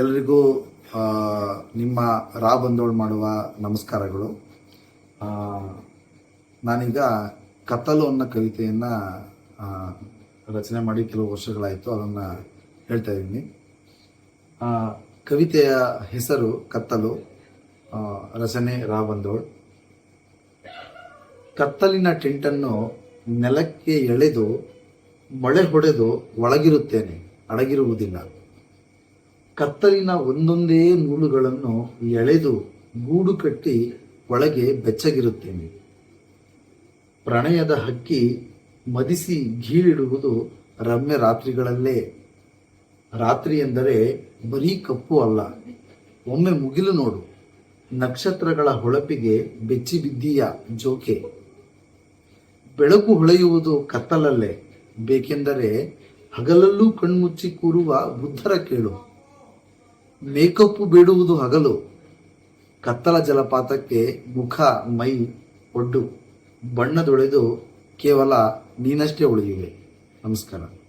ಎಲ್ರಿಗೂ ನಿಮ್ಮ ರಾ ಬಂದೋಳು ಮಾಡುವ ನಮಸ್ಕಾರಗಳು. ನಾನೀಗ ಕತ್ತಲು ಅನ್ನೋ ಕವಿತೆಯನ್ನು ರಚನೆ ಮಾಡಿ ಕೆಲವು ವರ್ಷಗಳಾಯಿತು, ಅದನ್ನು ಹೇಳ್ತಾ ಇದ್ದೀನಿ. ಕವಿತೆಯ ಹೆಸರು ಕತ್ತಲು ರಚನೆ ರಾ ಬಂದೋಳ್ ಕತ್ತಲಿನ ಟೆಂಟನ್ನು ನೆಲಕ್ಕೆ ಎಳೆದು, ಮಳೆ ಹೊಡೆದು ಒಳಗಿರುತ್ತೇನೆ, ಅಡಗಿರುವುದಿಲ್ಲ. ಕತ್ತಲಿನ ಒಂದೊಂದೇ ನೂಲುಗಳನ್ನು ಎಳೆದು ಗೂಡು ಕಟ್ಟಿ ಒಳಗೆ ಬೆಚ್ಚಗಿರುತ್ತೇನೆ. ಪ್ರಣಯದ ಹಕ್ಕಿ ಮದಿಸಿ ಗೀಳಿಡುವುದು ರಮ್ಯ ರಾತ್ರಿಗಳಲ್ಲೇ. ರಾತ್ರಿ ಎಂದರೆ ಬರೀ ಕಪ್ಪು ಅಲ್ಲ. ಒಮ್ಮೆ ಮುಗಿಲು ನೋಡು. ನಕ್ಷತ್ರಗಳ ಹೊಳಪಿಗೆ ಬೆಚ್ಚಿ ಬಿದ್ದೀಯ ಜೋಕೆ? ಬೆಳಕು ಹೊಳೆಯುವುದು ಕತ್ತಲಲ್ಲೇ. ಬೇಕೆಂದರೆ ಹಗಲಲ್ಲೂ ಕಣ್ಮುಚ್ಚಿ ಕೂರುವ ಬುದ್ಧರ ಕೇಳು. ಮೇಕಪ್ಪು ಬಿಡುವುದು ಹಗಲು. ಕತ್ತಲ ಜಲಪಾತಕ್ಕೆ ಮುಖ ಮೈ ಒಡ್ಡು. ಬಣ್ಣದೊಳೆದು ಕೇವಲ ನೀನಷ್ಟೇ ಉಳಿದಿವೆ ನಮಸ್ಕಾರ.